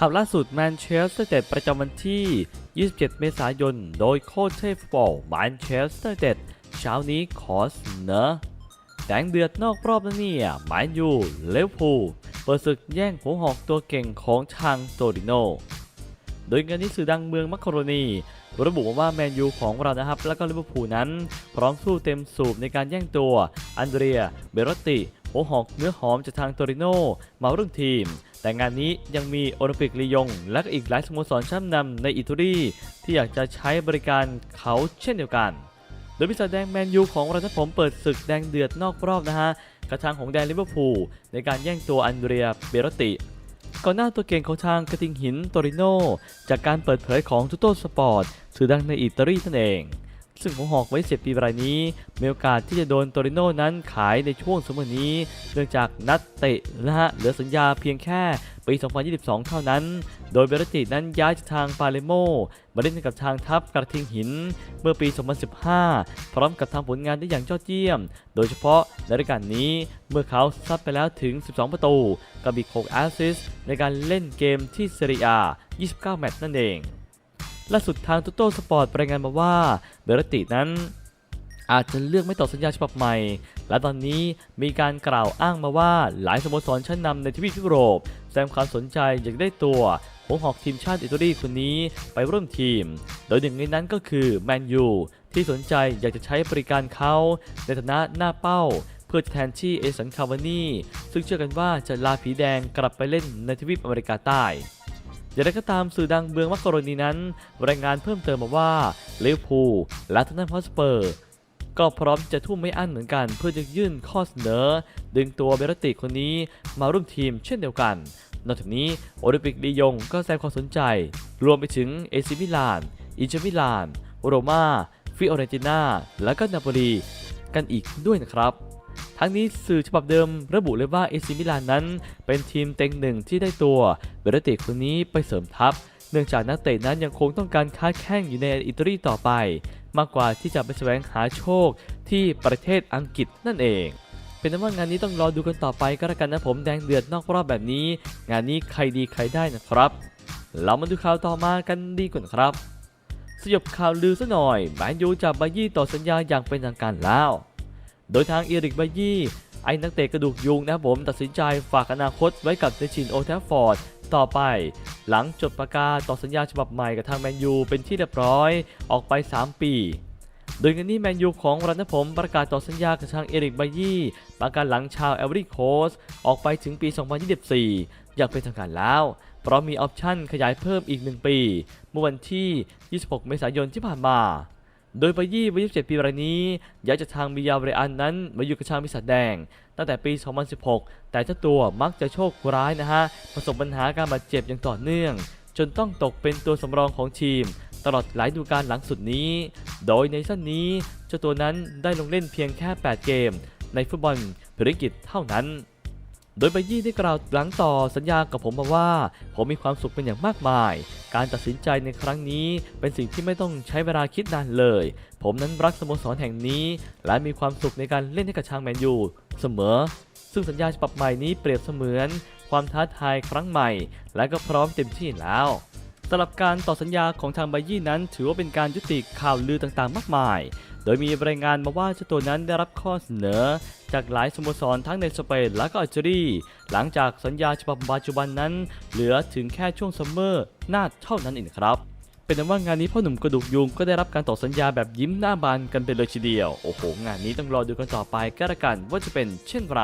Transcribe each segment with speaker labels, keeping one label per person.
Speaker 1: ข่าวล่าสุดแมนเชสเตอร์เต็ดประจำวันที่ 27 เมษายน โดยโค้ชเทฟบอลแมนเชสเตอร์เต็ดเช้านี้ขอเสนอแดงเดือดนอกรอบนะเนี่ยแมนยูเลวพูเปิดศึกแย่งหัวหอกตัวเก่งของทางโตริโน โดยงานนี้สื่อดังเมืองมักโคโรนีระบุว่าแมนยูของเรานะครับ แล้วก็ลิเวอร์พูลนั้น พร้อมสู้เต็มสูบในการแย่งตัว อันเดรีย เบรตติหัวหอกเนื้อหอมจากทางโตริโนมาร่วมทีม แต่งานนี้ยังมีโอลิมปิกลียง และอีกหลายสโมสรชั้นนำในอิตาลีที่อยากจะใช้บริการเขาเช่นเดียวกัน โดยพิศแดงแมนยูของเราทั้งผมเปิดศึกแดงเดือดนอกรอบนะฮะกระทางของแดนลิเวอร์พูลในการแย่งตัวอันเดรียเบรตติก่อนหน้าตัวเก่งของทางกระทิงหินโตริโนจากการเปิดเผยของทุโตสปอร์ตสื่อดังในอิตาลีนั่นเอง ซึ่งหัวหอกไว้เจ็ดปีรายนี้มีโอกาสที่จะโดนโตริโนนั้นขายในช่วงสมัยนี้ เนื่องจากนัดเตะนะฮะเหลือสัญญาเพียงแค่ปี 2022 เท่านั้น โดยเบรตินั้นย้ายจากทางปาเลโมมาเล่นกับทางทัพกระทิงหิน เมื่อปี 2015 พร้อมกับทำผลงานได้อย่างยอดเยี่ยม โดยเฉพาะในรายการนี้เมื่อเขาซัดไปแล้วถึง 12 ประตูกับอีก 6 แอสซิสในการเล่นเกมที่เซเรีย29 แมตช์นั่นเอง ล่าสุดทางตุโต้สปอร์ตรายงานมาว่าเบรตินั้นอาจจะเลือกไม่ต่อสัญญาฉบับใหม่ และตอนนี้มีการกล่าวอ้างมาว่าหลายสโมสรชั้นนำในทวีปยุโรป แสดงความสนใจอยากได้ตัวหัวหอกทีมชาติอิตาลีคนนี้ไปร่วมทีม โดยหนึ่งในนั้นก็คือแมนยูที่สนใจอยากจะใช้บริการเขาในฐานะหน้าเป้า เพื่อแทนที่เอสันคาวานีซึ่งเชื่อกันว่าจะลาผีแดงกลับไปเล่นในทวีปอเมริกาใต้ อย่างไรก็ตามสื่อดังเมืองมักกะโรนีนั้น รายงานเพิ่มเติมมาว่าลิเวอร์พูลและทอตแนฮอสเปอร์ก็พร้อมจะทุ่มไม่อั้นเหมือนกันเพื่อจะยื่นข้อเสนอ ดึงตัวเบรติคนนี้มาร่วมทีมเช่นเดียวกัน นอกจากนี้โอลิมปิกลียงก็แสดงความสนใจ รวมไปถึงเอซิมิลาน อินเตอร์มิลาน โรม่าฟิโอเรนติน่าและก็นาโปลีกันอีกด้วยนะครับ ทั้งนี้สื่อฉบับเดิมระบุเลยว่าเอซิมิลานนั้น เป็นทีมเต็งหนึ่งที่ได้ตัวเบรติคนนี้ไปเสริมทัพ เนื่องจากนักเตะนั้นยังคงต้องการค้าแข่งอยู่ในอิตาลีต่อไป มากกว่าที่จะไปแสวงหาโชคที่ประเทศอังกฤษนั่นเอง เป็นนั้นว่างานนี้ต้องรอดูกันต่อไปก็แล้วกันนะผมแดงเดือดนอกรอบแบบนี้ งานนี้ใครดีใครได้นะครับ เรามาดูข่าวต่อมากันดีกว่านะครับสยบข่าวลือซะหน่อยแมนยูจับบายี่ต่อสัญญาอย่างเป็นทางการแล้ว โดยทางเอริกบายี่ไอ้นักเตะกระดูกยุงนะครับผมตัดสินใจฝากอนาคตไว้กับเดชินโอแทฟฟอร์ดต่อไป หลังจดประกาศต่อสัญญาฉบับใหม่กับทางแมนยูเป็นที่เรียบร้อยออกไป 3 ปี โดยงานนี้แมนยูของรันนผม ประกาศต่อสัญญากับทางเอริกบายี่ประกาศหลังชาวเอเวอรี่โคสออกไปถึงปี 2024 อย่างเป็นทางการแล้ว เพราะมีออปชั่นขยายเพิ่มอีก 1 ปี เมื่อวันที่ 26 เมษายนที่ผ่านมา โดยบายี่วัย 27 ปีรายนี้ย้ายจากทางมิยาเรอันนั้นมาอยู่กับทางมิสาแดง ตั้งแต่ปี 2016 แต่เจ้าตัวมักจะโชคร้ายนะฮะ ประสบปัญหาการบาดเจ็บอย่างต่อเนื่อง จนต้องตกเป็นตัวสำรองของทีม ตลอดหลายฤดูกาลหลังสุดนี้ โดยในสั้นนี้เจ้าตัวนั้นได้ลงเล่นเพียงแค่ 8 เกม ในฟุตบอลพริกิจเท่านั้น โดยบายี่ได้กล่าวหลังต่อสัญญากับผมมาว่า ผมมีความสุขเป็นอย่างมากมาย การตัดสินใจในครั้งนี้เป็นสิ่งที่ไม่ต้องใช้เวลาคิดนานเลย ผมนั้นรักสโมสรแห่งนี้ และมีความสุขในการเล่นให้กับชางแมนยูเสมอ ซึ่งสัญญาฉบับใหม่นี้เปรียบเสมือน ความท้าทายครั้งใหม่ และก็พร้อมเต็มที่แล้วสำหรับการต่อสัญญาของทางบายี่นั้น ถือว่าเป็นการยุติข่าวลือต่างๆ มากมาย โดยมีรายงานมาว่าเจ้าตัวนั้นได้รับข้อเสนอ จากหลายสโมสรทั้งในสเปนและก็อัลจีเรียหลังจากสัญญาฉบับปัจจุบันนั้น เหลือถึงแค่ช่วงซัมเมอร์หน้าเท่านั้นเองครับเป็นนั้นว่างานนี้พ่อหนุ่มกระดูกยุงก็ได้รับการต่อสัญญาแบบยิ้มหน้าบานกันไปเลยทีเดียว โอ้โห งานนี้ต้องรอดูกันต่อไปก็แล้วกันว่าจะเป็นเช่นไร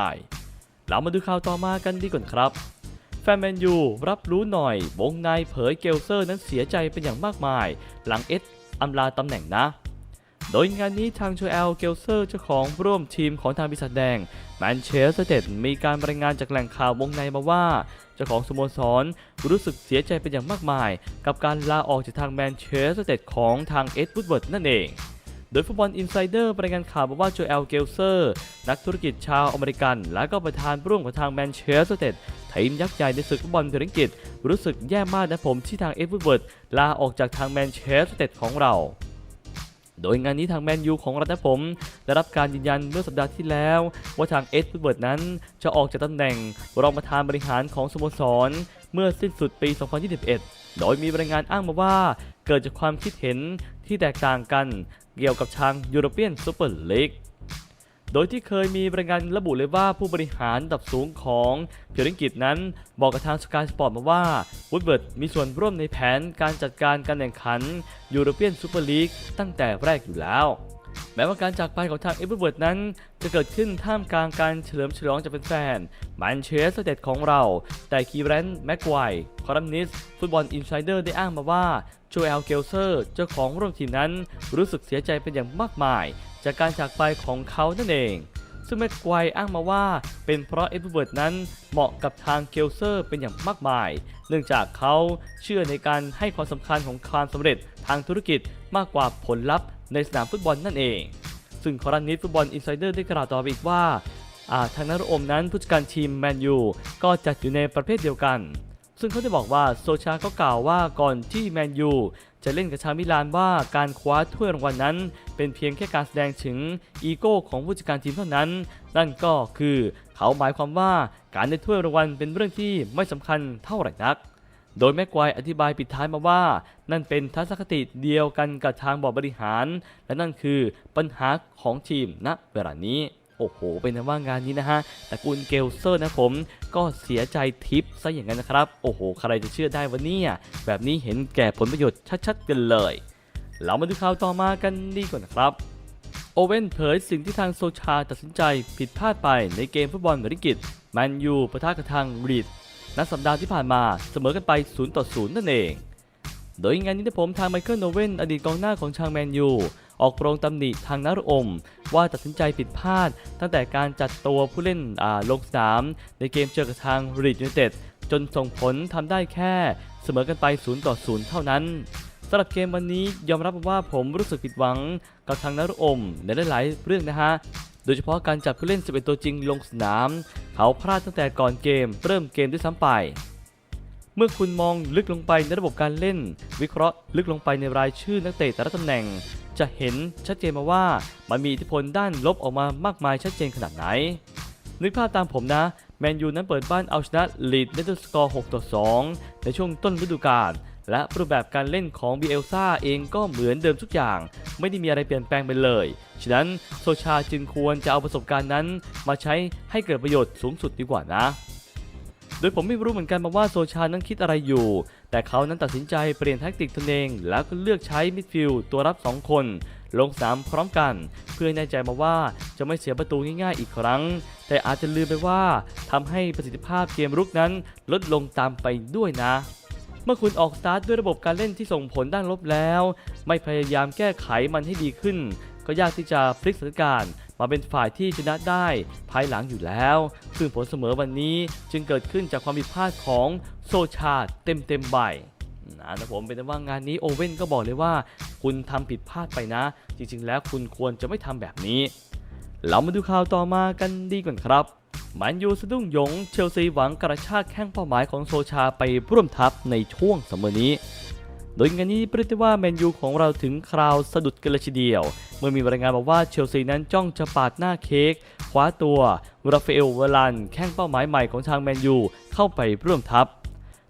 Speaker 1: เรามาดูข่าวต่อมากันดีกว่าครับ แฟนแมนยูรับรู้หน่อย วงในเผยเกลเซอร์นั้นเสียใจเป็นอย่างมากมาย หลังเอสอำลาตำแหน่งนะ โดยงานนี้ทางโชเอล เกลเซอร์เจ้าของร่วมทีมของทางบิสัทแดงแมนเชสเตอร์เต็ดมีการรายงานจากแหล่งข่าววงในมาว่า เจ้าของสโมสรรู้สึกเสียใจเป็นอย่างมากมาย กับการลาออกจากทางแมนเชสเตอร์เต็ดของทางเอ็ดวูดเวิร์ดนั่นเอง โดยฟุตบอลอินไซเดอร์รายงานข่าวมาว่าโจเอล เกลเซอร์ นักธุรกิจชาวอเมริกัน และก็ประธานร่วมกับทางแมนเชสเตอร์เต็ดทีมยักษ์ใหญ่ในศึกฟุตบอลพรีเมียร์ลีกรู้สึกแย่มากนะผมที่ทางเอ็ดวูดเวิร์ดลาออกจากทางแมนเชสเตอร์เต็ดของเรา โดยงานนี้ทางแมนยูของรัฐผม ได้รับการยืนยันเมื่อสัปดาห์ที่แล้ว ว่าทางเอ็ดวูดเวิร์ดนั้น จะออกจากตำแหน่งรองประธานบริหารของสโมสร เมื่อสิ้นสุดปี 2021 โดยมีรายงานอ้างมาว่า เกิดจากความคิดเห็นที่แตกต่างกัน เกี่ยวกับทางยูโรเปียนซูเปอร์ลีก โดยที่เคยมีรายงานระบุเลยว่าผู้บริหารระดับสูงของเพียริงกิจนั้น บอกกับทางสกายสปอร์ตมาว่าวูดเวิร์ดมีส่วนร่วมในแผนการจัดการการแข่งขันยูโรเปียนซูเปอร์ลีกตั้งแต่แรกอยู่แล้วแม้ว่าการจากไปของทางเอเวอร์เวิร์ดนั้น จะเกิดขึ้นท่ามกลางการเฉลิมฉลองจากแฟนๆแมนเชสเตอร์เดของเรา แต่คีแรนแม็กไกวคอลัมนิสฟุตบอลอินไซเดอร์ได้อ้างมาว่าโจเอลเกลเซอร์ เจ้าของร่วมทีมนั้น รู้สึกเสียใจเป็นอย่างมากมาย จากการจากไปของเขานั่นเอง ซึ่งแม็กไกวอ้างมาว่าเป็นเพราะเอเวอร์เวิร์ดนั้นเหมาะกับทางเกลเซอร์เป็นอย่างมากมาย เนื่องจากเขาเชื่อในการให้ความสำคัญของความสำเร็จทางธุรกิจมากกว่าผลลัพธ์ในสนามฟุตบอลนั่นเอง ซึ่งคอรันนิสฟุตบอลอินไซเดอร์ได้กล่าวต่อไปอีกว่าทางนักอมนั้นผู้จัดการทีมแมนยูก็จัดอยู่ในประเภทเดียวกัน ซึ่งเขาได้บอกว่าโซชาก็กล่าวว่าก่อนที่แมนยู จะเล่นกับชาวมิลานว่าการคว้าถ้วยรางวัลนั้น เป็นเพียงแค่การแสดงถึงอีโก้ของผู้จัดการทีมเท่านั้น นั่นก็คือเขาหมายความว่าการได้ถ้วยรางวัลเป็นเรื่องที่ไม่สำคัญเท่าไหร่นัก โดยแม็กไกว์อธิบายปิดท้ายมาว่า นั่นเป็นทัศนคติเดียวกันกับทางบอร์ดบริหาร และนั่นคือปัญหาของทีมณเวลานี้ โอ้โห เป็นว่างานนี้นะฮะตระกูลเกลเซอร์นะผม ก็เสียใจทิปซะอย่างนั้นนะครับ โอ้โห ใครจะเชื่อได้วันนี้แบบนี้เห็นแก่ผลประโยชน์ชัดๆกันเลย เรามาดูข่าวต่อมากันดีกว่านะครับโอเว่นเผยสิ่งที่ทางโซชาตัดสินใจผิดพลาดไปในเกมฟุตบอลเมริกิตแมนยูประทะกับทางรีดนัดสัปดาห์ที่ผ่านมาเสมอกันไป 0 ต่อ 0 นั่นเอง โดยงานนี้ผมทางไมเคิลโนเว่นอดีตกองหน้าของชางแมนยู ออกโรงตำหนิทางนารอม ว่าตัดสินใจผิดพลาด ตั้งแต่การจัดตัวผู้เล่นลงสนาม ในเกมเจอกับทางรีดยูไนเต็ดจนส่งผลทำได้แค่เสมอกันไป 0 ต่อ 0 เท่านั้นสำหรับเกมวันนี้ยอมรับว่าผมรู้สึกผิดหวังกับทางนารอมในหลายๆเรื่องนะฮะโดยเฉพาะการจับผู้เล่น 11 ตัวจริงลงสนาม เขาพลาดตั้งแต่ก่อนเกม เริ่มเกมด้วยซ้ำไป เมื่อคุณมองลึกลงไปในระบบการเล่น วิเคราะห์ลึกลงไปในรายชื่อนักเตะแต่ละตำแหน่ง จะเห็นชัดเจนมาว่ามันมีอิทธิพลด้านลบออกมามากมายชัดเจนขนาดไหน นึกภาพตามผมนะ แมนยูนั้นเปิดบ้านเอาชนะลีดเนเธอร์สกอร์ 6 ต่อ 2 ในช่วงต้นฤดูกาลและรูปแบบการเล่นของบีเอลซาเองก็เหมือนเดิมทุกอย่าง ไม่ได้มีอะไรเปลี่ยนแปลงไปเลย ฉะนั้นโซชาจึงควรจะเอาประสบการณ์นั้น มาใช้ให้เกิดประโยชน์สูงสุดดีกว่านะ โดยผมไม่รู้เหมือนกันมาว่าโซชานั้นคิดอะไรอยู่ แต่เขานั้นตัดสินใจเปลี่ยนแท็กติกตนเอง แล้วก็เลือกใช้มิดฟิลด์ตัวรับ 2 คน ลงสามพร้อมกัน เพื่อให้แน่ใจมาว่าจะไม่เสียประตูง่ายๆอีกครั้ง แต่อาจจะลืมไปว่าทำให้ประสิทธิภาพเกมรุกนั้นลดลงตามไปด้วยนะเมื่อคุณออกสตาร์ทด้วยระบบการเล่นที่ส่งผลด้านลบแล้ว ไม่พยายามแก้ไขมันให้ดีขึ้น ก็ยากที่จะพลิกสถานการณ์ มาเป็นฝ่ายที่ชนะได้ภายหลังอยู่แล้ว ซึ่งผลเสมอวันนี้จึงเกิดขึ้นจากความผิดพลาดของโซชาเต็มเต็มๆใบนะนะผมเป็นว่างานนี้โอเว่นก็บอกเลยว่า คุณทำผิดพลาดไปนะ จริงๆ แล้วคุณควรจะไม่ทำแบบนี้ เรามาดูข่าวต่อมากันดีก่อนครับมันยูสะดุ้งหยงเชลซีหวังกระชากแข้งเป้าหมายของโซชาไปร่วมทัพในช่วงเสมอนี้ โดยงานนี้เรียกได้ว่าแมนยูของเราถึงคราวสะดุดกันเลยทีเดียว เมื่อมีรายงานบอกว่าเชลซีนั้นจ้องจะปาดหน้าเค้กคว้าตัวราฟาเอลเวลัน แข้งเป้าหมายใหม่ของทางแมนยูเข้าไปร่วมทัพ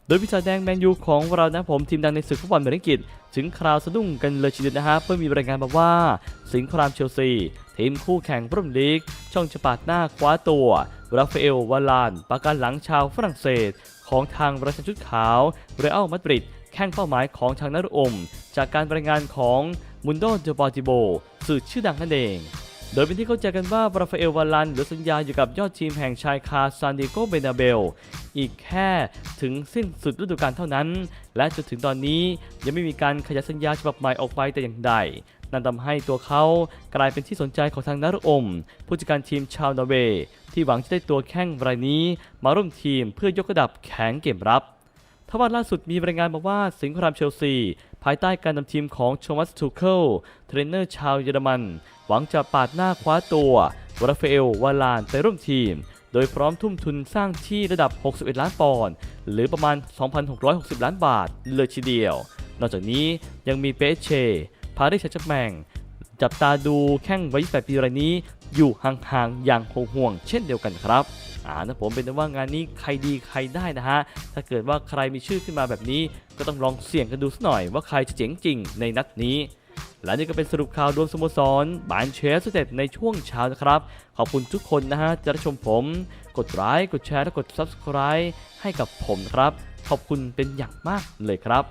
Speaker 1: โดยพิศาแดงแมนยูของเรานะผมทีมดังในศึกฟุตบอลเมริกิตถึงคราวสะดุ้งกันเลยทีเดียวนะฮะเพื่อมีรายงานมาว่า สิงห์ครามเชลซี ทีมคู่แข่งพรีเมียร์ลีก ช่องจะปาดหน้าคว้าตัวราฟาเอลวาลานประกันหลังชาวฝรั่งเศส ของทางราชชุดขาวเรอัลมาดริด แข้งเป้าหมายของทางนารอม จากการรายงานของมุนโดเดปอติโบสื่อชื่อดังนั่นเอง โดยเป็นที่เข้าใจกันว่าราฟาเอลวาลันเหลือสัญญาอยู่กับยอดทีมแห่งชายคาซานดิโกเบนาเบล อีกแค่ถึงสิ้นสุดฤดูกาลเท่านั้น และจนถึงตอนนี้ยังไม่มีการขยายสัญญาฉบับใหม่ออกไปแต่อย่างใดนั่นทำให้ตัวเขากลายเป็นที่สนใจของทางนารอม ผู้จัดการทีมชาวนอร์เวย์ที่หวังจะได้ตัวแข้งรายนี้มาร่วมทีมเพื่อยกระดับแข็งเกมรับ ทว่าล่าสุดมีรายงานมาว่าสิงห์ครามเชลซี ภายใต้การนำทีมของโชมัสทูเคิลเทรนเนอร์ชาวเยอรมัน หวังจะปาดหน้าคว้าตัวราฟาเอลวาลานไปร่วมทีม โดยพร้อมทุ่มทุนสร้างที่ระดับ 61 ล้านปอนด์หรือประมาณ 2,660 ล้านบาทเลยทีเดียว นอกจากนี้ยังมีเปเช พาริสแชร์แมงจับตาดูแข้งวัย28ปีรายนี้อยู่ห่างๆอย่างห่วงๆเช่นเดียวกันครับ อ่านะผมเป็นว่างานนี้ใครดีใครได้นะฮะ ถ้าเกิดว่าใครมีชื่อขึ้นมาแบบนี้ ก็ต้องลองเสี่ยงกันดูสักหน่อยว่าใครจะเจ๋งจริงในนัดนี้ และนี่ก็เป็นสรุปข่าวรวมสโมสรบานเชสเต็ดในช่วงเช้านะครับ ขอบคุณทุกคนนะฮะจะรับชมผม กดไลค์กดแชร์และกด Subscribe ให้กับผมนะครับ ขอบคุณเป็นอย่างมากเลยครับ